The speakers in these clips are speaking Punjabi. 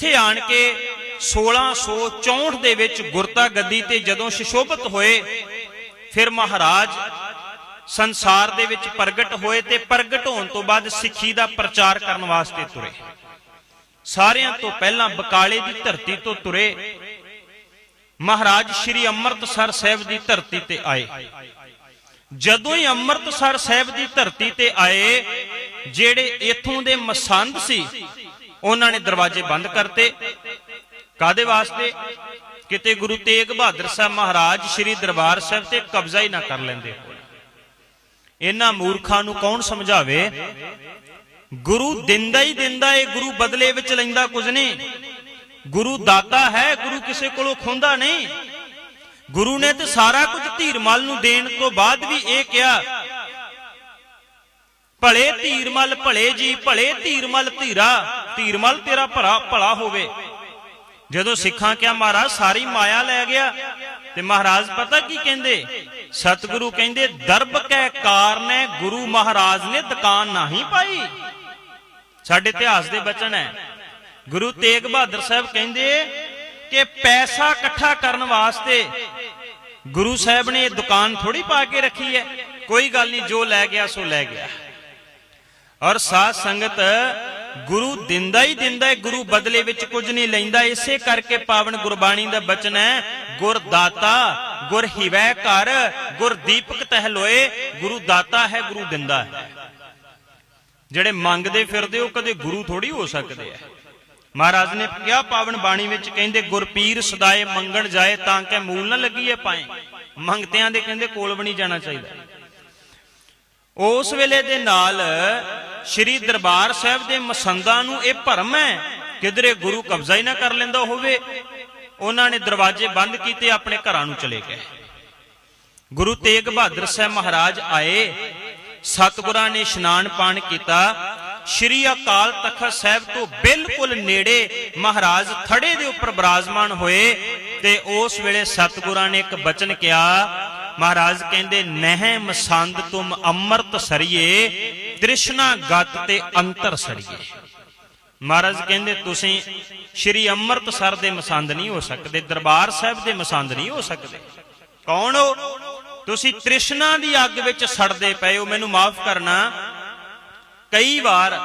ਇੱਥੇ ਆਣ ਕੇ 1664 ਦੇ ਵਿੱਚ ਗੁਰਤਾ ਗੱਦੀ ਤੇ ਜਦੋਂ ਸ਼ਿਸ਼ੋਭਤ ਹੋਏ, ਫਿਰ ਮਹਾਰਾਜ ਸੰਸਾਰ ਦੇ ਵਿੱਚ ਪ੍ਰਗਟ ਹੋਏ ਤੇ ਪ੍ਰਗਟ ਹੋਣ ਤੋਂ ਬਾਅਦ ਸਿੱਖੀ ਦਾ ਪ੍ਰਚਾਰ ਕਰਨ ਵਾਸਤੇ ਤੁਰੇ। ਸਾਰਿਆਂ ਤੋਂ ਪਹਿਲਾਂ ਬਕਾਲੇ ਦੀ ਧਰਤੀ ਤੋਂ ਤੁਰੇ। ਮਹਾਰਾਜ ਸ਼੍ਰੀ ਅੰਮ੍ਰਿਤਸਰ ਸਾਹਿਬ ਦੀ ਧਰਤੀ ਤੇ ਆਏ। ਜਦੋਂ ਹੀ ਅੰਮ੍ਰਿਤਸਰ ਸਾਹਿਬ ਦੀ ਧਰਤੀ ਤੇ ਆਏ, ਜਿਹੜੇ ਇਥੋਂ ਦੇ ਮਸੰਦ ਸੀ ਉਹਨਾਂ ਨੇ ਦਰਵਾਜ਼ੇ ਬੰਦ ਕਰਤੇ। ਕਾਦੇ ਵਾਸਤੇ? ਕਿਤੇ ਗੁਰੂ ਤੇਗ ਬਹਾਦਰ ਸਾਹਿਬ ਮਹਾਰਾਜ ਸ਼੍ਰੀ ਦਰਬਾਰ ਸਾਹਿਬ ਤੇ ਕਬਜ਼ਾ ਹੀ ਨਾ ਕਰ ਲੈਂਦੇ ਇਹਨਾਂ ਮੂਰਖਾਂ ਨੂੰ ਕੌਣ ਸਮਝਾਵੇ? ਗੁਰੂ ਦਿੰਦਾ ਹੀ ਦਿੰਦਾ ਏ, ਗੁਰੂ ਬਦਲੇ ਵਿੱਚ ਲੈਂਦਾ ਕੁਝ ਨਹੀਂ। ਗੁਰੂ ਦਾਤਾ ਹੈ, ਗੁਰੂ ਕਿਸੇ ਕੋਲੋਂ ਖੁੰਦਾ ਨਹੀਂ। ਗੁਰੂ ਨੇ ਤੇ ਸਾਰਾ ਕੁਝ ਧੀਰਮਲ ਨੂੰ ਦੇਣ ਤੋਂ ਬਾਅਦ ਵੀ ਇਹ ਕਿਹਾ ਭਲੇ ਧੀਰਮਲ ਭਲੇ ਜੀ, ਭਲੇ ਧੀਰਮਲ ਧੀਰਾ ਧੀਰਮਲ ਤੇਰਾ ਭਰਾ ਭਲਾ ਹੋਵੇ। ਜਦੋਂ ਸਿੱਖਾਂ ਕਿਹਾ, ਮਹਾਰਾਜ, ਸਾਰੀ ਮਾਇਆ ਲੈ ਗਿਆ। ਤੇ ਮਹਾਰਾਜ ਪਤਾ ਕੀ ਕਹਿੰਦੇ? ਸਤਿਗੁਰੂ ਕਹਿੰਦੇ, ਦਰਬ ਕੈ ਕਾਰਨੇ, ਗੁਰੂ ਮਹਾਰਾਜ ਨੇ ਦੁਕਾਨ ਨਹੀਂ ਪਾਈ। ਸਾਡੇ ਇਤਿਹਾਸ ਦੇ ਬਚਨ ਹੈ। ਗੁਰੂ ਤੇਗ ਬਹਾਦਰ ਸਾਹਿਬ ਕਹਿੰਦੇ ਕਿ ਪੈਸਾ ਇਕੱਠਾ ਕਰਨ ਵਾਸਤੇ ਗੁਰੂ ਸਾਹਿਬ ਨੇ ਇਹ ਦੁਕਾਨ ਥੋੜੀ ਪਾ ਕੇ ਰੱਖੀ ਹੈ। ਕੋਈ ਗੱਲ ਨਹੀਂ, ਜੋ ਲੈ ਗਿਆ, ਸੋ ਲੈ ਗਿਆ। ਔਰ ਸਾਧ ਸੰਗਤ ਗੁਰੂ ਦਿੰਦਾ ਹੀ ਦਿੰਦਾ ਹੈ, ਗੁਰੂ ਬਦਲੇ ਵਿੱਚ ਕੁਝ ਨਹੀਂ ਲੈਂਦਾ। ਇਸੇ ਕਰਕੇ ਪਾਵਨ ਗੁਰਬਾਣੀ ਦਾ ਬਚਨ ਹੈ, ਗੁਰ ਦਾਤਾ, ਗੁਰ ਹਿਵੈ ਘਰ, ਗੁਰ ਦੀਪਕ ਤਹਿਲੋਏ ਗੁਰੂ ਦਾਤਾ ਹੈ, ਗੁਰੂ ਦਿੰਦਾ ਹੈ। ਜਿਹੜੇ ਮੰਗਦੇ ਫਿਰਦੇ, ਉਹ ਕਦੇ ਗੁਰੂ ਥੋੜੀ ਹੋ ਸਕਦੇ ਆ। ਮਹਾਰਾਜ ਨੇ ਕਿਹਾ, ਪਾਵਨ ਬਾਣੀ ਵਿੱਚ ਕਹਿੰਦੇ ਗੁਰਪੀਰ ਸਦਾਏ ਮੰਗਣ ਜਾਏ ਤਾਂ ਕਿ ਮੂਲ ਨਾ ਲੱਗੀਏ ਪਾਏ। ਮੰਗਤਿਆਂ ਦੇ ਕਹਿੰਦੇ, ਕੋਲ ਵੀ ਨਹੀਂ ਜਾਣਾ ਚਾਹੀਦਾ। ਉਸ ਵੇਲੇ ਦੇ ਨਾਲ ਸ੍ਰੀ ਦਰਬਾਰ ਸਾਹਿਬ ਦੇ ਮਸੰਦਾਂ ਨੂੰ ਇਹ ਭਰਮ ਹੈ ਕਿਧਰੇ ਗੁਰੂ ਕਬਜ਼ਾ ਹੀ ਨਾ ਕਰ ਲੈਂਦਾ ਹੋਵੇ। ਉਹਨਾਂ ਨੇ ਦਰਵਾਜ਼ੇ ਬੰਦ ਕੀਤੇ, ਆਪਣੇ ਘਰਾਂ ਨੂੰ ਚਲੇ ਗਏ। ਗੁਰੂ ਤੇਗ ਬਹਾਦਰ ਸਾਹਿਬ ਮਹਾਰਾਜ ਆਏ। ਸਤਿਗੁਰਾਂ ਨੇ ਇਸ਼ਨਾਨ ਪਾਣ ਕੀਤਾ। ਸ਼੍ਰੀ ਅਕਾਲ ਤਖਤ ਸਾਹਿਬ ਤੋਂ ਬਿਲਕੁਲ ਨੇੜੇ ਮਹਾਰਾਜ ਥੜੇ ਦੇ ਉੱਪਰ ਬਰਾਜਮਾਨ ਹੋਏ ਤੇ ਉਸ ਵੇਲੇ ਸਤਿਗੁਰਾਂ ਨੇ ਇੱਕ ਬਚਨ ਕਿਹਾ ਮਹਾਰਾਜ ਕਹਿੰਦੇ ਨਹਿ ਮਸੰਦ ਤੁਮ ਅੰਮ੍ਰਿਤ ਸਰੀਏ, ਤ੍ਰਿਸ਼ਨਾ ਗਤ ਤੇ ਅੰਤਰ ਸਰੀਏ। ਮਹਾਰਾਜ ਕਹਿੰਦੇ, ਤੁਸੀਂ ਸ਼੍ਰੀ ਅੰਮ੍ਰਿਤਸਰ ਦੇ ਮਸੰਦ ਨਹੀਂ ਹੋ ਸਕਦੇ, ਦਰਬਾਰ ਸਾਹਿਬ ਦੇ ਮਸੰਦ ਨਹੀਂ ਹੋ ਸਕਦੇ। ਕੌਣ ਹੋ? ਤੁਸੀਂ ਤ੍ਰਿਸ਼ਨਾ ਦੀ ਅੱਗ ਵਿੱਚ ਸੜਦੇ ਪਏ ਹੋ, ਮੈਨੂੰ ਮਾਫ ਕਰਨਾ। ਕਈ ਵਾਰ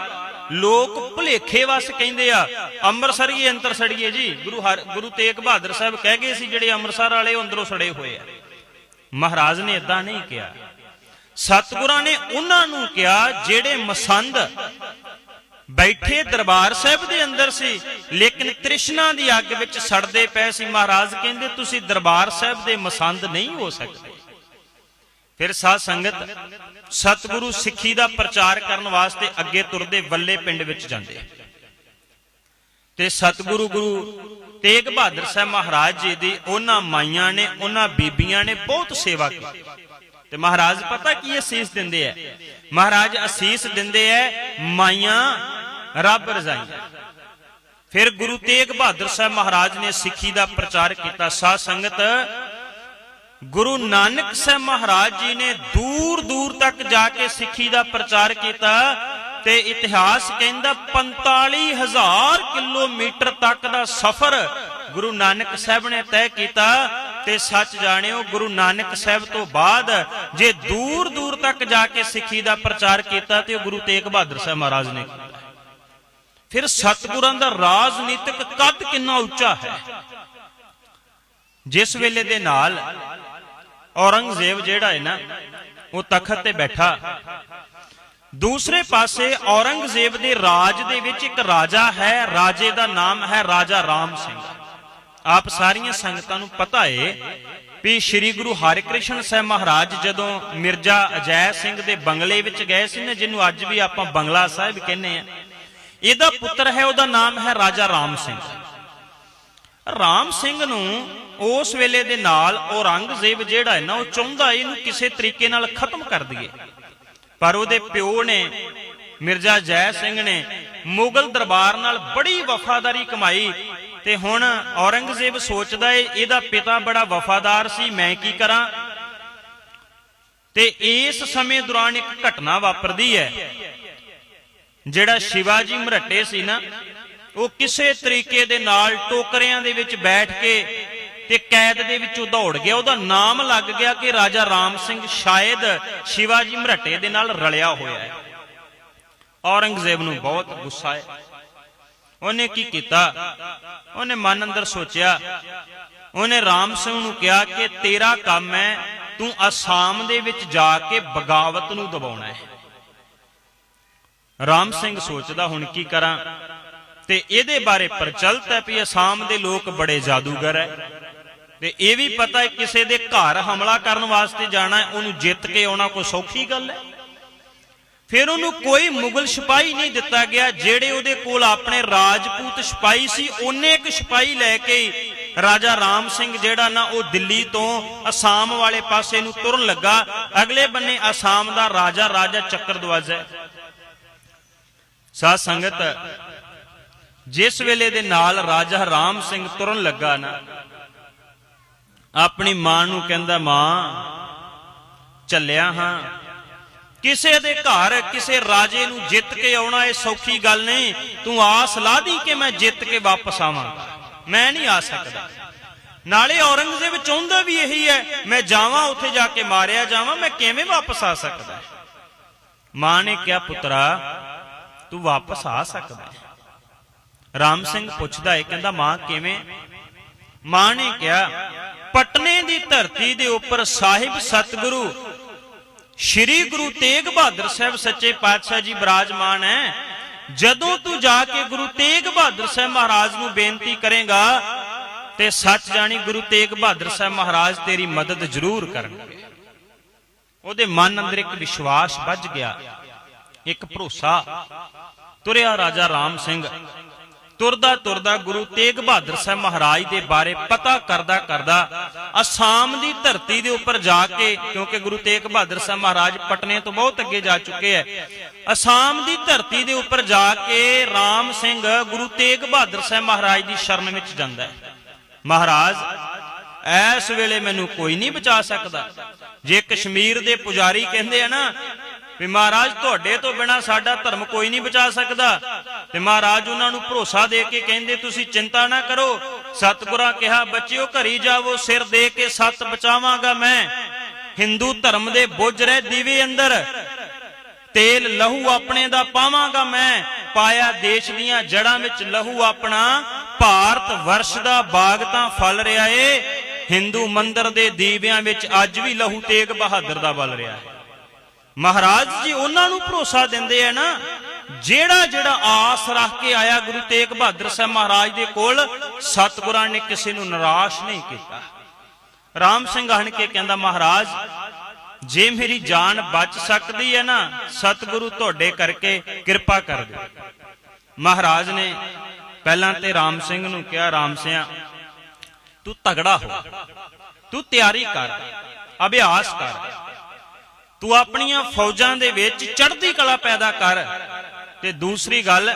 ਲੋਕ ਭੁਲੇਖੇ ਵਸ ਕਹਿੰਦੇ ਆ ਅੰਮ੍ਰਿਤਸਰੀਏ ਅੰਤਰ ਸੜੀਏ ਜੀ, ਗੁਰੂ ਹਰ, ਗੁਰੂ ਤੇਗ ਬਹਾਦਰ ਸਾਹਿਬ ਕਹਿ ਗਏ ਸੀ, ਜਿਹੜੇ ਅੰਮ੍ਰਿਤਸਰ ਵਾਲੇ ਅੰਦਰੋਂ ਸੜੇ ਹੋਏ ਆ। ਮਹਾਰਾਜ ਨੇ ਇਦਾਂ ਨਹੀਂ ਕਿਹਾ। ਸਤਿਗੁਰਾਂ ਨੇ ਉਹਨਾਂ ਨੂੰ ਕਿਹਾ ਜਿਹੜੇ ਮਸੰਦ ਬੈਠੇ ਦਰਬਾਰ ਸਾਹਿਬ ਦੇ ਅੰਦਰ ਸੀ, ਲੇਕਿਨ ਤ੍ਰਿਸ਼ਨਾ ਦੀ ਅੱਗ ਵਿੱਚ ਸੜਦੇ ਪਏ ਸੀ। ਮਹਾਰਾਜ ਕਹਿੰਦੇ, ਤੁਸੀਂ ਦਰਬਾਰ ਸਾਹਿਬ ਦੇ ਮਸੰਦ ਨਹੀਂ ਹੋ ਸਕਦੇ। ਫਿਰ ਸਾਧ ਸੰਗਤ ਸਤਿਗੁਰੂ ਸਿੱਖੀ ਦਾ ਪ੍ਰਚਾਰ ਕਰਨ ਵਾਸਤੇ ਅੱਗੇ ਤੁਰਦੇ ਵੱਲੇ ਪਿੰਡ ਵਿੱਚ ਜਾਂਦੇ ਤੇ ਸਤਿਗੁਰੂ ਗੁਰੂ ਤੇਗ ਬਹਾਦਰ ਸਾਹਿਬ ਮਹਾਰਾਜ ਜੀ ਦੀ ਉਹਨਾਂ ਮਾਈਆਂ ਨੇ, ਉਹਨਾਂ ਬੀਬੀਆਂ ਨੇ ਬਹੁਤ ਸੇਵਾ ਕੀਤੀ। ਤੇ ਮਹਾਰਾਜ ਪਤਾ ਕੀ ਅਸੀਸ ਦਿੰਦੇ ਐ ਮਹਾਰਾਜ ਅਸੀਸ ਦਿੰਦੇ ਐ ਮਾਈਆਂ ਰੱਬ ਰਜ਼ਾਈ ਫਿਰ ਗੁਰੂ ਤੇਗ ਬਹਾਦਰ ਸਾਹਿਬ ਮਹਾਰਾਜ ਨੇ ਸਿੱਖੀ ਦਾ ਪ੍ਰਚਾਰ ਕੀਤਾ, ਸਾਧ ਸੰਗਤ, ਗੁਰੂ ਨਾਨਕ ਸਾਹਿਬ ਮਹਾਰਾਜ ਜੀ ਨੇ ਦੂਰ ਦੂਰ ਤੱਕ ਜਾ ਕੇ ਸਿੱਖੀ ਦਾ ਪ੍ਰਚਾਰ ਕੀਤਾ। ਤੇ ਇਤਿਹਾਸ ਕਹਿੰਦਾ 45000 ਕਿਲੋਮੀਟਰ ਤੱਕ ਦਾ ਸਫ਼ਰ ਗੁਰੂ ਨਾਨਕ ਸਾਹਿਬ ਨੇ ਤੈਅ ਕੀਤਾ ਤੇ ਸੱਚ ਜਾਣਿਓ ਗੁਰੂ ਨਾਨਕ ਸਾਹਿਬ ਤੋਂ ਬਾਅਦ ਜੇ ਦੂਰ ਦੂਰ ਤੱਕ ਜਾ ਕੇ ਸਿੱਖੀ ਦਾ ਪ੍ਰਚਾਰ ਕੀਤਾ ਤੇ ਗੁਰੂ ਤੇਗ ਬਹਾਦਰ ਸਾਹਿਬ ਮਹਾਰਾਜ ਨੇ ਕੀਤਾ। ਫਿਰ ਸਤਿਗੁਰਾਂ ਦਾ ਰਾਜਨੀਤਿਕ ਕੱਦ ਕਿੰਨਾ ਉੱਚਾ ਹੈ? ਜਿਸ ਵੇਲੇ ਦੇ ਨਾਲ ਔਰੰਗਜ਼ੇਬ ਜਿਹੜਾ ਹੈ ਨਾ, ਉਹ ਤਖਤ ਤੇ ਬੈਠਾ। ਦੂਸਰੇ ਪਾਸੇ ਔਰੰਗਜ਼ੇਬ ਦੇ ਰਾਜ ਦੇ ਵਿੱਚ ਇੱਕ ਰਾਜਾ ਹੈ, ਰਾਜੇ ਦਾ ਨਾਮ ਹੈ ਰਾਜਾ ਰਾਮ ਸਿੰਘ। ਆਪ ਸਾਰੀਆਂ ਸੰਗਤਾਂ ਨੂੰ ਪਤਾ ਏ ਵੀ ਸ੍ਰੀ ਗੁਰੂ ਹਰਿਕ੍ਰਿਸ਼ਨ ਸਾਹਿਬ ਮਹਾਰਾਜ ਜਦੋਂ ਮਿਰਜ਼ਾ ਅਜੈ ਸਿੰਘ ਦੇ ਬੰਗਲੇ ਵਿੱਚ ਗਏ ਸੀ ਨਾ, ਜਿਹਨੂੰ ਅੱਜ ਵੀ ਆਪਾਂ ਬੰਗਲਾ ਸਾਹਿਬ ਕਹਿੰਦੇ ਆ, ਇਹਦਾ ਪੁੱਤਰ ਹੈ, ਉਹਦਾ ਨਾਮ ਹੈ ਰਾਜਾ ਰਾਮ ਸਿੰਘ। ਰਾਮ ਸਿੰਘ ਨੂੰ ਉਸ ਵੇਲੇ ਦੇ ਨਾਲ ਔਰੰਗਜ਼ੇਬ ਜਿਹੜਾ ਹੈ ਨਾ, ਉਹ ਚਾਹੁੰਦਾ ਇਹਨੂੰ ਕਿਸੇ ਤਰੀਕੇ ਨਾਲ ਖਤਮ ਕਰ ਦਈਏ। ਪਰ ਉਹਦੇ ਪਿਓ ਨੇ, ਮਿਰਜ਼ਾ ਜੈ ਸਿੰਘ ਨੇ ਮੁਗਲ ਦਰਬਾਰ ਨਾਲ ਬੜੀ ਵਫਾਦਾਰੀ ਕਮਾਈ ਤੇ ਹੁਣ ਔਰੰਗਜ਼ੇਬ ਸੋਚਦਾ ਏ ਇਹਦਾ ਪਿਤਾ ਬੜਾ ਵਫਾਦਾਰ ਸੀ, ਮੈਂ ਕੀ ਕਰਾਂ? ਤੇ ਇਸ ਸਮੇਂ ਦੌਰਾਨ ਇੱਕ ਘਟਨਾ ਵਾਪਰਦੀ ਹੈ, ਜਿਹੜਾ ਸ਼ਿਵਾਜੀ ਮਰੱਟੇ ਸੀ ਨਾ, ਉਹ ਕਿਸੇ ਤਰੀਕੇ ਦੇ ਨਾਲ ਟੋਕਰਿਆਂ ਦੇ ਵਿੱਚ ਬੈਠ ਕੇ ਤੇ ਕੈਦ ਦੇ ਵਿੱਚੋਂ ਦੌੜ ਗਿਆ। ਉਹਦਾ ਨਾਮ ਲੱਗ ਗਿਆ ਕਿ ਰਾਜਾ ਰਾਮ ਸਿੰਘ ਸ਼ਾਇਦ ਸ਼ਿਵਾਜੀ ਮਰਹਟੇ ਦੇ ਨਾਲ ਰਲਿਆ ਹੋਇਆ ਹੈ। ਔਰੰਗਜ਼ੇਬ ਨੂੰ ਬਹੁਤ ਗੁੱਸਾ ਹੈ ਉਹਨੇ ਕੀ ਕੀਤਾ? ਉਹਨੇ ਮਨ ਅੰਦਰ ਸੋਚਿਆ। ਉਹਨੇ ਰਾਮ ਸਿੰਘ ਨੂੰ ਕਿਹਾ ਕਿ ਤੇਰਾ ਕੰਮ ਹੈ, ਤੂੰ ਅਸਾਮ ਦੇ ਵਿੱਚ ਜਾ ਕੇ ਬਗਾਵਤ ਨੂੰ ਦਬਾਉਣਾ ਹੈ। ਰਾਮ ਸਿੰਘ ਸੋਚਦਾ, ਹੁਣ ਕੀ ਕਰਾਂ? ਤੇ ਇਹਦੇ ਬਾਰੇ ਪ੍ਰਚਲਿਤ ਹੈ ਵੀ ਅਸਾਮ ਦੇ ਲੋਕ ਬੜੇ ਜਾਦੂਗਰ ਹੈ। ਤੇ ਇਹ ਵੀ ਪਤਾ ਹੈ ਕਿਸੇ ਦੇ ਘਰ ਹਮਲਾ ਕਰਨ ਵਾਸਤੇ ਜਾਣਾ ਹੈ, ਉਹਨੂੰ ਜਿੱਤ ਕੇ ਆਉਣਾ ਕੋਈ ਸੌਖੀ ਗੱਲ ਹੈ। ਫਿਰ ਉਹਨੂੰ ਕੋਈ ਮੁਗਲ ਸਿਪਾਹੀ ਨਹੀਂ ਦਿੱਤਾ ਗਿਆ, ਜਿਹੜੇ ਉਹਦੇ ਕੋਲ ਆਪਣੇ ਰਾਜਪੂਤ ਸਿਪਾਹੀ ਸੀ, ਉਹਨੇ ਇੱਕ ਸਿਪਾਹੀ ਲੈ ਕੇ ਰਾਜਾ ਰਾਮ ਸਿੰਘ ਜਿਹੜਾ ਨਾ, ਉਹ ਦਿੱਲੀ ਤੋਂ ਅਸਾਮ ਵਾਲੇ ਪਾਸੇ ਨੂੰ ਤੁਰਨ ਲੱਗਾ। ਅਗਲੇ ਬੰਨੇ ਅਸਾਮ ਦਾ ਰਾਜਾ ਰਾਜਾ ਚੱਕਰਦਵਾਜ ਹੈ। ਸਾਧ ਸੰਗਤ, ਜਿਸ ਵੇਲੇ ਦੇ ਨਾਲ ਰਾਜਾ ਰਾਮ ਸਿੰਘ ਤੁਰਨ ਲੱਗਾ ਨਾ ਆਪਣੀ ਮਾਂ ਨੂੰ ਕਹਿੰਦਾ, ਮਾਂ, ਚੱਲਿਆ ਹਾਂ। ਕਿਸੇ ਦੇ ਘਰ, ਕਿਸੇ ਰਾਜੇ ਨੂੰ ਜਿੱਤ ਕੇ ਆਉਣਾ ਇਹ ਸੌਖੀ ਗੱਲ ਨਹੀਂ। ਤੂੰ ਆਸ ਲਾ ਦੀ ਕਿ ਮੈਂ ਜਿੱਤ ਕੇ ਵਾਪਸ ਆਵਾਂਗਾ। ਮੈਂ ਨਹੀਂ ਆ ਸਕਦਾ। ਨਾਲੇ ਔਰੰਗਜ਼ੇਬ ਚਾਹੁੰਦਾ ਵੀ ਇਹੀ ਹੈ, ਮੈਂ ਜਾਵਾਂ, ਉੱਥੇ ਜਾ ਕੇ ਮਾਰਿਆ ਜਾਵਾਂ, ਮੈਂ ਕਿਵੇਂ ਵਾਪਸ ਆ ਸਕਦਾ? ਮਾਂ ਨੇ ਕਿਹਾ, ਪੁੱਤਰਾ, ਤੂੰ ਵਾਪਸ ਆ ਸਕਦਾ ਰਾਮ ਸਿੰਘ ਪੁੱਛਦਾ ਹੈ ਕਹਿੰਦਾ, ਮਾਂ, ਕਿਵੇਂ? ਮਾਂ ਨੇ ਕਿਹਾ ਪਟਨੇ ਦੀ ਧਰਤੀ ਦੇ ਉੱਪਰ ਸਾਹਿਬ ਸਤਿਗੁਰੂ, ਸ਼੍ਰੀ ਗੁਰੂ ਤੇਗ ਬਹਾਦਰ ਸਾਹਿਬ ਸੱਚੇ ਪਾਤਸ਼ਾਹ ਜੀ ਬਿਰਾਜਮਾਨ ਹੈ। ਜਦੋਂ ਤੂੰ ਜਾ ਕੇ ਗੁਰੂ ਤੇਗ ਬਹਾਦਰ ਸਾਹਿਬ ਮਹਾਰਾਜ ਨੂੰ ਬੇਨਤੀ ਕਰੇਗਾ, ਤੇ ਸੱਚ ਜਾਣੀ ਗੁਰੂ ਤੇਗ ਬਹਾਦਰ ਸਾਹਿਬ ਮਹਾਰਾਜ ਤੇਰੀ ਮਦਦ ਜ਼ਰੂਰ ਕਰਨਗੇ। ਉਹਦੇ ਮਨ ਅੰਦਰ ਇੱਕ ਵਿਸ਼ਵਾਸ ਵੱਜ ਗਿਆ। ਇੱਕ ਭਰੋਸਾ। ਤੁਰਿਆ ਰਾਜਾ ਰਾਮ ਸਿੰਘ ਤੁਰਦਾ ਤੁਰਦਾ ਗੁਰੂ ਤੇਗ ਬਹਾਦਰ ਸਾਹਿਬ ਮਹਾਰਾਜ ਦੇ ਬਾਰੇ ਪਤਾ ਕਰਦਾ ਕਰਦਾ ਅਸਾਮ ਦੀ ਧਰਤੀ ਦੇ ਉੱਪਰ ਜਾ ਕੇ, ਕਿਉਂਕਿ ਗੁਰੂ ਤੇਗ ਬਹਾਦਰ ਸਾਹਿਬ ਮਹਾਰਾਜ ਪਟਨੇ ਤੋਂ ਬਹੁਤ ਅੱਗੇ ਜਾ ਚੁੱਕੇ ਹੈ ਅਸਾਮ ਦੀ ਧਰਤੀ ਦੇ ਉੱਪਰ ਜਾ ਕੇ ਰਾਮ ਸਿੰਘ ਗੁਰੂ ਤੇਗ ਬਹਾਦਰ ਸਾਹਿਬ ਮਹਾਰਾਜ ਦੀ ਸ਼ਰਨ ਵਿੱਚ ਜਾਂਦਾ ਹੈ ਮਹਾਰਾਜ, ਐਸ ਵੇਲੇ ਮੈਨੂੰ ਕੋਈ ਨਹੀਂ ਬਚਾ ਸਕਦਾ। ਜੇ ਕਸ਼ਮੀਰ ਦੇ ਪੁਜਾਰੀ ਕਹਿੰਦੇ ਆ ਨਾ ਵੀ ਮਹਾਰਾਜ ਤੁਹਾਡੇ ਤੋਂ ਬਿਨਾ ਸਾਡਾ ਧਰਮ ਕੋਈ ਨਹੀਂ ਬਚਾ ਸਕਦਾ ਤੇ ਮਹਾਰਾਜ ਉਹਨਾਂ ਨੂੰ ਭਰੋਸਾ ਦੇ ਕੇ ਕਹਿੰਦੇ, ਤੁਸੀਂ ਚਿੰਤਾ ਨਾ ਕਰੋ। ਸਤਿਗੁਰਾਂ ਕਿਹਾ, ਬੱਚਿਓ, ਘਰੀ ਜਾਵੋ, ਸਿਰ ਦੇ ਕੇ ਸੱਤ ਬਚਾਵਾਂਗਾ ਮੈਂ। ਹਿੰਦੂ ਧਰਮ ਦੇ ਬੁੱਝ ਰਹੇ ਦੀਵੇ ਅੰਦਰ। ਤੇਲ, ਲਹੂ ਆਪਣੇ ਦਾ ਪਾਵਾਂਗਾ ਮੈਂ। ਪਾਇਆ ਦੇਸ਼ ਦੀਆਂ ਜੜਾਂ ਵਿੱਚ ਲਹੂ ਆਪਣਾ। ਭਾਰਤ ਵਰਸ਼ ਦਾ ਬਾਗ ਤਾਂ ਫਲ ਰਿਹਾ ਏ। ਹਿੰਦੂ ਮੰਦਰ ਦੇ ਦੀਵਿਆਂ ਵਿੱਚ ਅੱਜ ਵੀ ਲਹੂ ਤੇਗ ਬਹਾਦਰ ਦਾ ਬਲ ਰਿਹਾ ਹੈ ਮਹਾਰਾਜ ਜੀ, ਉਹਨਾਂ ਨੂੰ ਭਰੋਸਾ ਦਿੰਦੇ ਆ ਨਾ। ਜਿਹੜਾ ਜਿਹੜਾ ਆਸ ਰੱਖ ਕੇ ਆਇਆ ਗੁਰੂ ਤੇਗ ਬਹਾਦਰ ਸਾਹਿਬ ਮਹਾਰਾਜ ਦੇ ਕੋਲ, ਸਤਿਗੁਰਾਂ ਨੇ ਕਿਸੇ ਨੂੰ ਨਿਰਾਸ਼ ਨਹੀਂ ਕੀਤਾ। ਰਾਮ ਸਿੰਘ ਹਣ ਕੇ ਕਹਿੰਦਾ, ਮਹਾਰਾਜ, ਜੇ ਮੇਰੀ ਜਾਨ ਬਚ ਸਕਦੀ ਹੈ ਨਾ, ਸਤਿਗੁਰੂ ਤੁਹਾਡੇ ਕਰਕੇ ਕਿਰਪਾ ਕਰ ਦਿਓ। ਮਹਾਰਾਜ ਨੇ ਪਹਿਲਾਂ ਤੇ ਰਾਮ ਸਿੰਘ ਨੂੰ ਕਿਹਾ, ਰਾਮ ਸਿਆ, ਤੂੰ ਤਗੜਾ ਹੋ। ਤੂੰ ਤਿਆਰੀ ਕਰ, ਅਭਿਆਸ ਕਰ। ਤੂੰ ਆਪਣੀਆਂ ਫੌਜਾਂ ਦੇ ਵਿੱਚ ਚੜ੍ਹਦੀ ਕਲਾ ਪੈਦਾ ਕਰ। ਤੇ ਦੂਸਰੀ ਗੱਲ,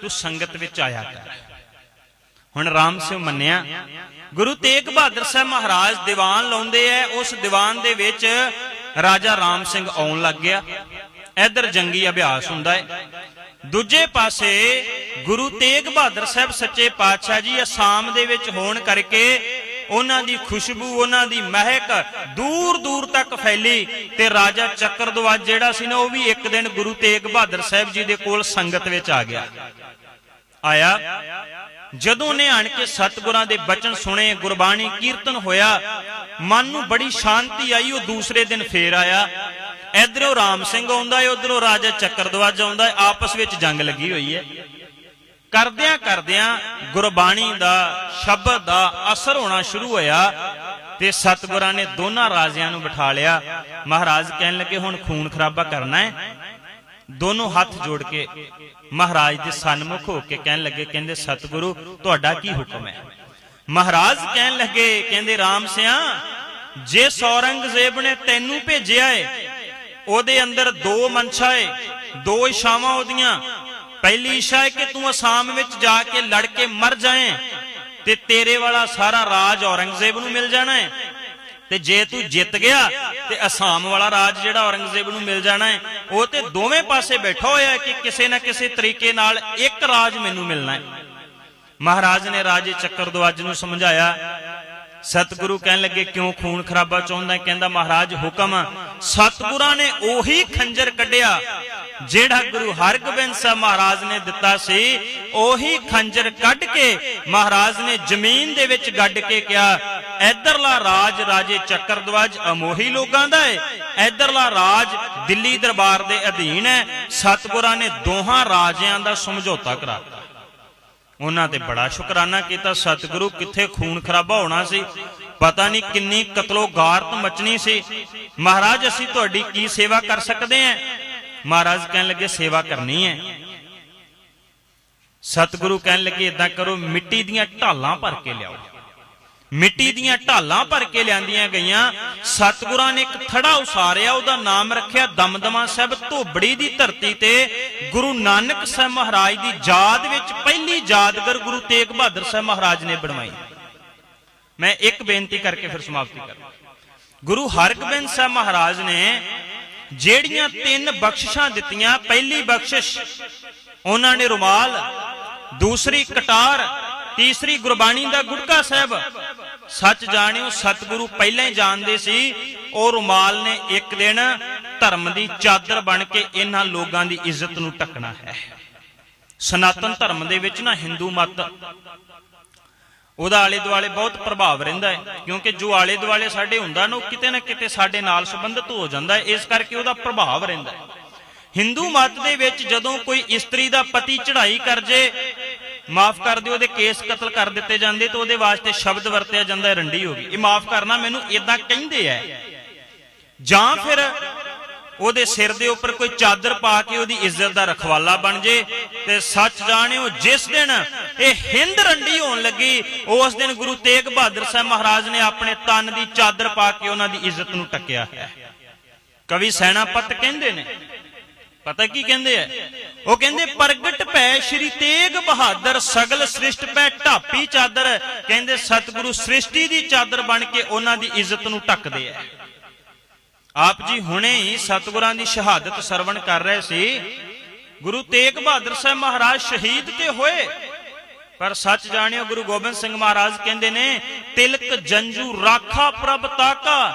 ਤੂੰ ਸੰਗਤ ਵਿੱਚ ਆਇਆ ਕਰ। ਹੁਣ ਰਾਮ ਸਿੰਘ ਮੰਨਿਆ, ਗੁਰੂ ਤੇਗ ਬਹਾਦਰ ਸਾਹਿਬ ਮਹਾਰਾਜ ਦੀਵਾਨ ਲਾਉਂਦੇ ਐ, ਉਸ ਦੀਵਾਨ ਦੇ ਵਿੱਚ ਰਾਜਾ ਰਾਮ ਸਿੰਘ ਆਉਣ ਲੱਗ ਗਿਆ। ਇਧਰ ਜੰਗੀ ਅਭਿਆਸ ਹੁੰਦਾ ਹੈ ਦੂਜੇ ਪਾਸੇ ਗੁਰੂ ਤੇਗ ਬਹਾਦਰ ਸਾਹਿਬ ਸੱਚੇ ਪਾਤਸ਼ਾਹ ਜੀ ਅਸਾਮ ਦੇ ਵਿੱਚ ਹੋਣ ਕਰਕੇ ਉਹਨਾਂ ਦੀ ਖੁਸ਼ਬੂ, ਉਹਨਾਂ ਦੀ ਮਹਿਕ ਦੂਰ ਦੂਰ ਤੱਕ ਫੈਲੀ ਤੇ ਰਾਜਾ ਚੱਕਰਦਵਾਜ ਜਿਹੜਾ ਸੀ ਨਾ, ਉਹ ਵੀ ਇੱਕ ਦਿਨ ਗੁਰੂ ਤੇਗ ਬਹਾਦਰ ਸਾਹਿਬ ਜੀ ਦੇ ਕੋਲ ਸੰਗਤ ਵਿੱਚ ਆ ਗਿਆ। ਆਇਆ। ਜਦੋਂ ਨੇ ਕੇ ਸਤਿਗੁਰਾਂ ਦੇ ਬਚਨ ਸੁਣੇ, ਗੁਰਬਾਣੀ ਕੀਰਤਨ ਹੋਇਆ, ਮਨ ਨੂੰ ਬੜੀ ਸ਼ਾਂਤੀ ਆਈ, ਉਹ ਦੂਸਰੇ ਦਿਨ ਫੇਰ ਆਇਆ। ਇਧਰੋਂ ਰਾਮ ਸਿੰਘ ਆਉਂਦਾ ਹੈ ਉਧਰੋਂ ਰਾਜਾ ਚੱਕਰਦਵਾਜ ਆਉਂਦਾ ਹੈ ਆਪਸ ਵਿੱਚ ਜੰਗ ਲੱਗੀ ਹੋਈ ਹੈ ਕਰਦਿਆਂ ਕਰਦਿਆਂ ਗੁਰਬਾਣੀ ਦਾ, ਸ਼ਬਦ ਦਾ ਅਸਰ ਹੋਣਾ ਸ਼ੁਰੂ ਹੋਇਆ ਤੇ ਸਤਿਗੁਰਾਂ ਨੇ ਦੋਨਾਂ ਰਾਜਿਆਂ ਨੂੰ ਬਿਠਾ ਲਿਆ। ਮਹਾਰਾਜ ਕਹਿਣ ਲੱਗੇ, ਹੁਣ ਖੂਨ ਖਰਾਬਾ ਕਰਨਾ ਹੈ। ਦੋਨੋਂ ਹੱਥ ਜੋੜ ਕੇ ਮਹਾਰਾਜ ਦੇ ਸਨਮੁਖ ਹੋ ਕੇ ਕਹਿਣ ਲੱਗੇ, ਕਹਿੰਦੇ, ਸਤਿਗੁਰੂ, ਤੁਹਾਡਾ ਕੀ ਹੁਕਮ ਹੈ? ਮਹਾਰਾਜ ਕਹਿਣ ਲੱਗੇ, ਕਹਿੰਦੇ, ਰਾਮ ਸਿਆ, ਜੇ ਸੌਰੰਗਜ਼ੇਬ ਨੇ ਤੈਨੂੰ ਭੇਜਿਆ ਏ, ਉਹਦੇ ਅੰਦਰ ਦੋ ਮਨਸ਼ਾ ਏ, ਦੋ ਇਸ਼ਾਵਾਂ ਉਹਦੀਆਂ ਪਹਿਲੀ ਇੱਛਾ ਹੈ ਕਿ ਤੂੰ ਅਸਾਮ ਵਿੱਚ ਜਾ ਕੇ ਲੜ ਕੇ ਮਰ ਜਾਏ ਤੇ ਤੇਰੇ ਵਾਲਾ ਸਾਰਾ ਰਾਜ ਔਰੰਗਜ਼ੇਬ ਨੂੰ ਮਿਲ ਜਾਣਾ ਹੈ। ਤੇ ਜੇ ਤੂੰ ਜਿੱਤ ਗਿਆ ਤੇ ਅਸਾਮ ਵਾਲਾ ਰਾਜ ਜਿਹੜਾ ਔਰੰਗਜ਼ੇਬ ਨੂੰ ਮਿਲ ਜਾਣਾ ਹੈ, ਉਹ ਤੇ ਦੋਵੇਂ ਪਾਸੇ ਬੈਠਾ ਹੋਇਆ ਹੈ ਕਿ ਕਿਸੇ ਨਾ ਕਿਸੇ ਤਰੀਕੇ ਨਾਲ ਇੱਕ ਰਾਜ ਮੈਨੂੰ ਮਿਲਣਾ ਹੈ। ਮਹਾਰਾਜ ਨੇ ਰਾਜੇ ਚੱਕਰਦਵਾਜ ਨੂੰ ਸਮਝਾਇਆ, ਸਤਿਗੁਰੂ ਕਹਿਣ ਲੱਗੇ, ਕਿਉਂ ਖੂਨ ਖਰਾਬਾ ਚਾਹੁੰਦਾ ਕਹਿੰਦਾ, ਮਹਾਰਾਜ ਹੁਕਮ ਸਤਿਗੁਰਾਂ ਨੇ ਉਹੀ ਖੰਜਰ ਕੱਢਿਆ ਜਿਹੜਾ ਗੁਰੂ ਹਰਗੋਬਿੰਦ ਸਾਹਿਬ ਮਹਾਰਾਜ ਨੇ ਦਿੱਤਾ ਸੀ, ਉਹੀ ਖੰਜਰ ਕੱਢ ਕੇ ਮਹਾਰਾਜ ਨੇ ਜ਼ਮੀਨ ਦੇ ਵਿੱਚ ਗੱਡ ਕੇ ਕਿਹਾ, ਇਧਰਲਾ ਰਾਜ ਰਾਜੇ ਚੱਕਰਦਵਾਜ ਅਮੋਹੀ ਲੋਕਾਂ ਦਾ ਹੈ ਇਧਰਲਾ ਰਾਜ ਦਿੱਲੀ ਦਰਬਾਰ ਦੇ ਅਧੀਨ ਹੈ ਸਤਿਗੁਰਾਂ ਨੇ ਦੋਹਾਂ ਰਾਜਿਆਂ ਦਾ ਸਮਝੌਤਾ ਕਰਾਤਾ। ਉਹਨਾਂ ਤੇ ਬੜਾ ਸ਼ੁਕਰਾਨਾ ਕੀਤਾ, ਸਤਿਗੁਰੂ ਕਿੱਥੇ ਖੂਨ ਖਰਾਬਾ ਹੋਣਾ ਸੀ, ਪਤਾ ਨਹੀਂ ਕਿੰਨੀ ਕਤਲੋ ਗਾਰਤ ਮਚਣੀ ਸੀ। ਮਹਾਰਾਜ, ਅਸੀਂ ਤੁਹਾਡੀ ਕੀ ਸੇਵਾ ਕਰ ਸਕਦੇ ਹਾਂ ਮਹਾਰਾਜ ਕਹਿਣ ਲੱਗੇ, ਸੇਵਾ ਕਰਨੀ ਹੈ। ਸਤਿਗੁਰੂ ਕਹਿਣ ਲੱਗੇ ਇਦਾਂ ਕਰੋ, ਮਿੱਟੀ ਦੀਆਂ ਢਾਲਾਂ ਭਰ ਕੇ ਲਿਆਓ। ਮਿੱਟੀ ਦੀਆਂ ਢਾਲਾਂ ਭਰ ਕੇ ਲਿਆਂਦੀਆਂ ਗਈਆਂ। ਸਤਿਗੁਰਾਂ ਨੇ ਇੱਕ ਥੜਾ ਉਸਾਰਿਆ, ਉਹਦਾ ਨਾਮ ਰੱਖਿਆ ਦਮਦਮਾ ਸਾਹਿਬ ਧੋਬੜੀ ਦੀ ਧਰਤੀ ਤੇ। ਗੁਰੂ ਨਾਨਕ ਸਾਹਿਬ ਮਹਾਰਾਜ ਦੀ ਯਾਦ ਵਿੱਚ ਪਹਿਲੀ ਯਾਦਗਰ ਗੁਰੂ ਤੇਗ ਬਹਾਦਰ ਸਾਹਿਬ ਮਹਾਰਾਜ ਨੇ ਬਣਵਾਈ। ਮੈਂ ਇੱਕ ਬੇਨਤੀ ਕਰਕੇ ਫਿਰ ਸਮਾਪਤੀ ਕਰਾਂ ਗੁਰੂ ਹਰਗੋਬਿੰਦ ਸਾਹਿਬ ਮਹਾਰਾਜ ਨੇ ਜਿਹੜੀਆਂ ਤਿੰਨ ਬਖਸ਼ਿਸ਼ਾਂ ਦਿੱਤੀਆਂ, ਪਹਿਲੀ ਬਖਸ਼ਿਸ਼ ਉਹਨਾਂ ਨੇ ਰੁਮਾਲ, ਦੂਸਰੀ ਕਟਾਰ, ਤੀਸਰੀ ਗੁਰਬਾਣੀ ਦਾ ਗੁਟਕਾ ਸਾਹਿਬ। ਸੱਚ ਜਾਣਿਓ, ਸਤਿਗੁਰੂ ਪਹਿਲਾਂ ਹੀ ਜਾਣਦੇ ਸੀ, ਉਹ ਰੁਮਾਲ ਨੇ ਇੱਕ ਦਿਨ ਧਰਮ ਦੀ ਚਾਦਰ ਬਣ ਕੇ ਇਹਨਾਂ ਲੋਕਾਂ ਦੀ ਇੱਜ਼ਤ ਨੂੰ ਟੱਕਣਾ ਹੈ। ਸਨਾਤਨ ਧਰਮ ਦੇ ਵਿੱਚ ਨਾ ਹਿੰਦੂ ਮਤ ਉਹਦਾ ਆਲੇ ਦੁਆਲੇ ਬਹੁਤ ਪ੍ਰਭਾਵ ਰਹਿੰਦਾ ਹੈ, ਕਿਉਂਕਿ ਜੋ ਆਲੇ ਦੁਆਲੇ ਸਾਡੇ ਹੁੰਦਾ ਨਾ, ਉਹ ਕਿਤੇ ਨਾ ਕਿਤੇ ਸਾਡੇ ਨਾਲ ਸੰਬੰਧਿਤ ਹੋ ਜਾਂਦਾ ਹੈ, ਇਸ ਕਰਕੇ ਉਹਦਾ ਪ੍ਰਭਾਵ ਰਹਿੰਦਾ ਹੈ। ਹਿੰਦੂ ਮਤ ਦੇ ਵਿੱਚ ਜਦੋਂ ਕੋਈ ਇਸਤਰੀ ਦਾ ਪਤੀ ਚੜ੍ਹਾਈ ਕਰ ਜੇ ਮਾਫ ਕਰ ਦਿਓ, ਉਹਦੇ ਕੇਸ ਕਤਲ ਕਰ ਦਿੱਤੇ ਜਾਂਦੇ, ਤਾਂ ਉਹਦੇ ਵਾਸਤੇ ਸ਼ਬਦ ਵਰਤਿਆ ਜਾਂਦਾ ਰੰਡੀ ਹੋ ਗਈ। ਇਹ ਮਾਫ ਕਰਨਾ ਮੈਨੂੰ ਇਦਾਂ ਕਹਿੰਦੇ ਐ ਜਾਂ ਫਿਰ ਉਹਦੇ ਸਿਰ ਦੇ ਉੱਪਰ ਕੋਈ ਚਾਦਰ ਪਾ ਕੇ ਉਹਦੀ ਇੱਜ਼ਤ ਦਾ ਰਖਵਾਲਾ ਬਣ ਜੇ ਤੇ ਸੱਚ ਜਾਣਿਓ, ਜਿਸ ਦਿਨ ਇਹ ਹਿੰਦ ਰੰਡੀ ਹੋਣ ਲੱਗੀ, ਉਸ ਦਿਨ ਗੁਰੂ ਤੇਗ ਬਹਾਦਰ ਸਾਹਿਬ ਮਹਾਰਾਜ ਨੇ ਆਪਣੇ ਤਨ ਦੀ ਚਾਦਰ ਪਾ ਕੇ ਉਹਨਾਂ ਦੀ ਇੱਜ਼ਤ ਨੂੰ ਟੱਕਿਆ। ਹੈ ਕਵੀ ਸੈਨਾਪਤ ਕਹਿੰਦੇ ਨੇ, ਪਤਾ ਕੀ ਕਹਿੰਦੇ ਐ ਉਹ ਕਹਿੰਦੇ, ਪ੍ਰਗਟ ਭੈ ਸ਼੍ਰੀ ਤੇਗ ਬਹਾਦਰ, ਸਗਲ ਸ੍ਰਿਸ਼ਟ ਪੈ ਢਾਪੀ ਚਾਦਰ। ਕਹਿੰਦੇ, ਸਤਿਗੁਰੂ ਸ੍ਰਿਸ਼ਟੀ ਦੀ ਚਾਦਰ ਬਣ ਕੇ ਉਹਨਾਂ ਦੀ ਇੱਜ਼ਤ ਨੂੰ ਢੱਕਦੇ ਐ ਆਪ ਜੀ ਹੁਣੇ ਹੀ ਸਤਿਗੁਰਾਂ ਦੀ ਸ਼ਹਾਦਤ ਸਰਵਣ ਕਰ ਰਹੇ ਸੀ। ਗੁਰੂ ਤੇਗ ਬਹਾਦਰ ਸਾਹਿਬ ਮਹਾਰਾਜ ਸ਼ਹੀਦ ਤੇ ਹੋਏ। ਪਰ ਸੱਚ ਜਾਣਿਓ, ਗੁਰੂ ਗੋਬਿੰਦ ਸਿੰਘ ਮਹਾਰਾਜ ਕਹਿੰਦੇ ਨੇ, ਤਿਲਕ ਜੰਜੂ ਰਾਖਾ ਪ੍ਰਭ ਤਾਕਾ,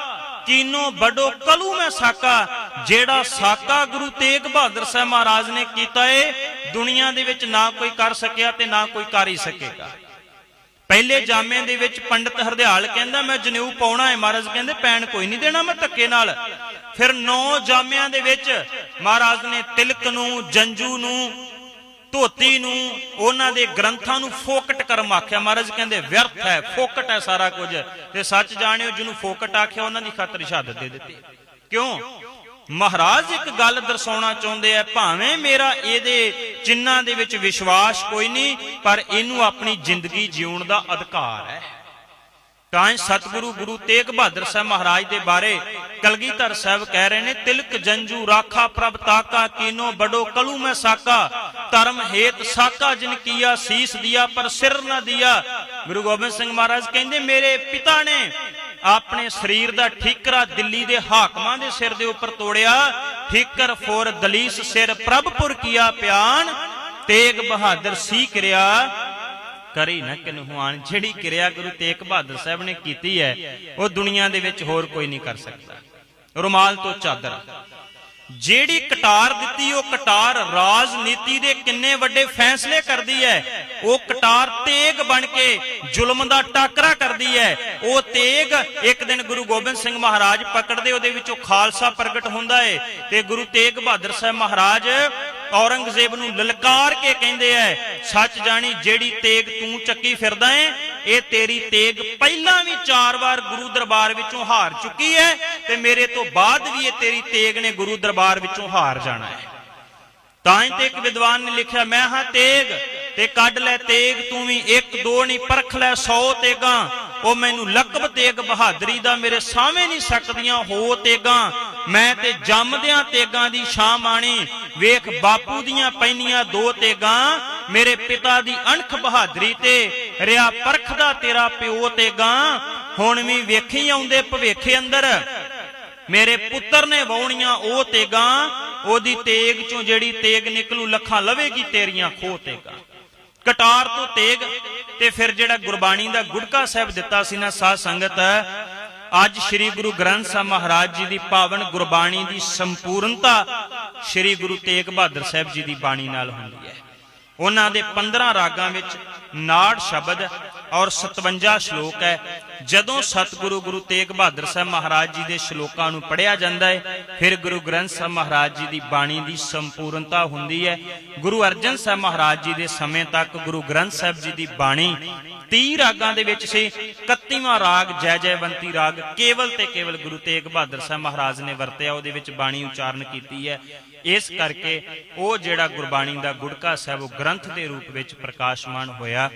ਕੀਨੋ ਬੜੋ ਕਲੂ ਮੈਂ ਸਾਕਾ। ਜਿਹੜਾ ਸਾਕਾ ਗੁਰੂ ਤੇਗ ਬਹਾਦਰ ਸਾਹਿਬ ਮਹਾਰਾਜ ਨੇ ਕੀਤਾ ਏ, ਦੁਨੀਆ ਦੇ ਵਿੱਚ ਨਾ ਕੋਈ ਕਰ ਸਕਿਆ ਤੇ ਨਾ ਕੋਈ ਕਰ ਹੀ ਸਕੇਗਾ। ਪਹਿਲੇ ਜਾਮੇ ਦੇ ਵਿੱਚ ਪੰਡਤ ਹਰਦਿਆਲ ਕਹਿੰਦਾ ਮੈਂ ਜਨੇਊ ਪਾਉਣਾ ਹੈ। ਮਹਾਰਾਜ ਕਹਿੰਦੇ ਪੈਣ ਕੋਈ ਨਹੀਂ ਦੇਣਾ ਮੈਂ ਧੱਕੇ ਨਾਲ। ਫਿਰ ਨੌ ਜਾਮਿਆਂ ਦੇ ਵਿੱਚ ਮਹਾਰਾਜ ਨੇ ਤਿਲਕ ਨੂੰ ਜੰਜੂ ਨੂੰ ਧੋਤੀ ਨੂੰ ਉਹਨਾਂ ਦੇ ਗ੍ਰੰਥਾਂ ਨੂੰ ਫੋਕਟ ਕਰਮ ਆਖਿਆ। ਮਹਾਰਾਜ ਕਹਿੰਦੇ ਵਿਅਰਥ ਹੈ ਫੋਕਟ ਹੈ ਸਾਰਾ ਕੁਝ। ਤੇ ਸੱਚ ਜਾਣਿਓ ਜਿਹਨੂੰ ਫੋਕਟ ਆਖਿਆ ਉਹਨਾਂ ਦੀ ਖਾਤਰ ਸ਼ਹਾਦਤ ਦੇ ਦਿੱਤੀ। ਕਿਉਂ? ਮਹਾਰਾਜ ਇੱਕ ਗੱਲ ਦਰਸਾਉਣਾ ਚਾਹੁੰਦੇ ਆ, ਭਾਵੇਂ ਮੇਰਾ ਇਹਦੇ ਚਿੰਨਾਂ ਦੇ ਵਿੱਚ ਵਿਸ਼ਵਾਸ ਕੋਈ ਨਹੀਂ, ਪਰ ਇਹਨੂੰ ਆਪਣੀ ਜ਼ਿੰਦਗੀ ਜਿਉਣ ਦਾ ਅਧਿਕਾਰ ਹੈ। ਤਾਂ ਸਤਿਗੁਰੂ ਗੁਰੂ ਤੇਗ ਬਹਾਦਰ ਸਾਹਿਬ ਮਹਾਰਾਜ ਦੇ ਬਾਰੇ ਕਲਗੀਧਰ ਸਾਹਿਬ ਕਹਿ ਰਹੇ ਨੇ, ਤਿਲਕ ਜੰਜੂ ਰਾਖਾ ਪ੍ਰਭ ਤਾਕਾ ਕੀਨੋ ਬੜੋ ਕਲੂ ਮੈਂ ਸਾਕਾ, ਧਰਮ ਹੇਤ ਸਾਕਾ ਜਿਨ ਕੀਆ, ਸੀਸ ਦਿਆ ਪਰ ਸਿਰ ਨਾ ਦਿਆ। ਗੁਰੂ ਗੋਬਿੰਦ ਸਿੰਘ ਮਹਾਰਾਜ ਕਹਿੰਦੇ, ਮੇਰੇ ਪਿਤਾ ਨੇ ਆਪਣੇ ਸਰੀਰ ਦਾ ਠੀਕਰਾ ਦਿੱਲੀ ਦੇ ਹਾਕਮਾਂ ਦੇ ਸਿਰ ਦੇ ਉੱਪਰ ਤੋੜਿਆ। ਠੀਕਰ ਫੋਰ ਦਲੀਸ ਸਿਰ ਪ੍ਰਭਪੁਰ ਕੀਆ ਪਿਆਨ। ਤੇਗ ਬਹਾਦਰ ਸੀ ਕਿਰਿਆ। ਕਰੀ ਨਾ ਕਿਨਹੁਆਨ, ਜਿਹੜੀ ਕਿਰਿਆ ਗੁਰੂ ਤੇਗ ਬਹਾਦਰ ਸਾਹਿਬ ਨੇ ਕੀਤੀ ਹੈ, ਉਹ ਦੁਨੀਆ ਦੇ ਵਿੱਚ ਹੋਰ ਕੋਈ ਨਹੀਂ ਕਰ ਸਕਦਾ। ਰੁਮਾਲ ਤੋਂ ਚਾਦਰ। ਜਿਹੜੀ ਕਟਾਰ ਦਿੱਤੀ, ਉਹ ਕਟਾਰ ਰਾਜਨੀਤੀ ਦੇ ਕਿੰਨੇ ਵੱਡੇ ਫੈਸਲੇ ਕਰਦੀ ਹੈ। ਉਹ ਕਟਾਰ ਤੇਗ ਬਣ ਕੇ ਜ਼ੁਲਮ ਦਾ ਟਾਕਰਾ ਕਰਦੀ ਹੈ। ਉਹ ਤੇਗ ਇੱਕ ਦਿਨ ਗੁਰੂ ਗੋਬਿੰਦ ਸਿੰਘ ਮਹਾਰਾਜ ਪਕੜਦੇ, ਉਹਦੇ ਵਿੱਚੋਂ ਖਾਲਸਾ ਪ੍ਰਗਟ ਹੁੰਦਾ ਹੈ ਤੇ ਗੁਰੂ ਤੇਗ ਬਹਾਦਰ ਸਾਹਿਬ ਮਹਾਰਾਜ ਔਰੰਗਜ਼ੇਬ ਨੂੰ ਲਲਕਾਰ ਕੇ ਕਹਿੰਦੇ ਐ, ਸੱਚ ਜਾਣੀ ਜਿਹੜੀ ਤੇਗ ਤੂੰ ਚੱਕੀ ਫਿਰਦਾ ਏ, ਇਹ ਤੇਰੀ ਤੇਗ ਪਹਿਲਾਂ ਵੀ ਚਾਰ ਵਾਰ ਗੁਰੂ ਦਰਬਾਰ ਵਿੱਚੋਂ ਹਾਰ ਚੁੱਕੀ ਐ ਤੇ ਮੇਰੇ ਤੋਂ ਬਾਅਦ ਵੀ ਇਹ ਤੇਰੀ ਤੇਗ ਨੇ ਗੁਰੂ ਦਰਬਾਰ ਵਿੱਚੋਂ ਹਾਰ ਜਾਣਾ ਹੈ ਤਾਂ ਹੀ ਤੇ ਇੱਕ ਵਿਦਵਾਨ ਨੇ ਲਿਖਿਆ, ਮੈਂ ਹਾਂ ਤੇਗ ਤੇ ਕੱਢ ਲੈ ਤੇਗ, ਤੂੰ ਵੀ ਇੱਕ, ਦੋ ਨਹੀਂ, ਪਰਖ ਲੈ 100 ਤੇਗਾਂ। ਉਹ ਮੈਨੂੰ ਲਕਬ ਤੇਗ ਬਹਾਦਰੀ ਦਾ ਮੇਰੇ ਸਾਹਮਣੇ ਨਹੀਂ ਸਕਦੀਆਂ, ਹੋ ਤੇਗਾਂ, ਮੈਂ ਤੇ ਜੰਮਦਿਆਂ ਤੇਗਾਂ ਦੀ ਸ਼ਾਂ ਮਾਣੀ। ਵੇਖ, ਬਾਪੂ ਦੀਆਂ ਪੈਨੀਆਂ ਦੋ ਤੇਗਾਂ, ਮੇਰੇ ਪਿਤਾ ਦੀ ਅਣਖ ਬਹਾਦਰੀ ਤੇ, ਰਿਆ ਪਰਖਦਾ ਤੇਰਾ ਪਿਓ ਤੇਗਾਂ, ਹੁਣ ਵੀ ਵੇਖੀ ਆਉਂਦੇ ਭਵੇਖੇ ਅੰਦਰ। ਮੇਰੇ ਪੁੱਤਰ ਨੇ ਵਾਉਣੀਆਂ ਉਹ ਤੇਗਾਂ, ਉਹਦੀ ਤੇਗ ਚੋਂ ਜਿਹੜੀ ਤੇਗ ਨਿਕਲੂ, ਲੱਖਾਂ ਲਵੇਗੀ ਤੇਰੀਆਂ ਖੋਹ ਤੇਗਾਂ। ਕਟਾਰ ਤੋਂ ਤੇਗ ਤੇ ਫਿਰ ਜਿਹੜਾ ਗੁਰਬਾਣੀ ਦਾ ਗੁਟਕਾ ਸਾਹਿਬ ਦਿੱਤਾ ਸੀ ਨਾ ਸਾਧ ਸੰਗਤ, ਅੱਜ ਸ੍ਰੀ ਗੁਰੂ ਗ੍ਰੰਥ ਸਾਹਿਬ ਮਹਾਰਾਜ ਜੀ ਦੀ ਪਾਵਨ ਗੁਰਬਾਣੀ ਦੀ ਸੰਪੂਰਨਤਾ ਸ੍ਰੀ ਗੁਰੂ ਤੇਗ ਬਹਾਦਰ ਸਾਹਿਬ ਜੀ ਦੀ ਬਾਣੀ ਨਾਲ ਹੁੰਦੀ ਹੈ। ਉਹਨਾਂ ਦੇ 15 ਰਾਗਾਂ ਵਿੱਚ 69 ਸ਼ਬਦ ਔਰ 57 ਸ਼ਲੋਕ ਹੈ। ਜਦੋਂ ਸਤਿਗੁਰੂ ਗੁਰੂ ਤੇਗ ਬਹਾਦਰ ਸਾਹਿਬ ਮਹਾਰਾਜ ਜੀ ਦੇ ਸ਼ਲੋਕਾਂ ਨੂੰ ਪੜ੍ਹਿਆ ਜਾਂਦਾ ਹੈ, ਫਿਰ ਗੁਰੂ ਗ੍ਰੰਥ ਸਾਹਿਬ ਮਹਾਰਾਜ ਜੀ ਦੀ ਬਾਣੀ ਦੀ ਸੰਪੂਰਨਤਾ ਹੁੰਦੀ ਹੈ। ਗੁਰੂ ਅਰਜਨ ਸਾਹਿਬ ਮਹਾਰਾਜ ਜੀ ਦੇ ਸਮੇਂ ਤੱਕ ਗੁਰੂ ਗ੍ਰੰਥ ਸਾਹਿਬ ਜੀ ਦੀ ਬਾਣੀ 30 ਰਾਗਾਂ ਦੇ ਵਿੱਚ ਸੀ। 31ਵਾਂ ਰਾਗ ਜੈ ਜੈਵੰਤੀ ਰਾਗ ਕੇਵਲ ਤੇ ਕੇਵਲ ਗੁਰੂ ਤੇਗ ਬਹਾਦਰ ਸਾਹਿਬ ਮਹਾਰਾਜ ਨੇ ਵਰਤਿਆ, ਉਹਦੇ ਵਿੱਚ ਬਾਣੀ ਉਚਾਰਨ ਕੀਤੀ ਹੈ। ਇਸ ਕਰਕੇ ਉਹ ਜਿਹੜਾ ਗੁਰਬਾਣੀ ਦਾ ਗੁੜਕਾ ਸਾਹਿਬ ਉਹ ਗ੍ਰੰਥ ਦੇ ਰੂਪ ਵਿੱਚ ਪ੍ਰਕਾਸ਼ਮਾਨ ਹੋਇਆ।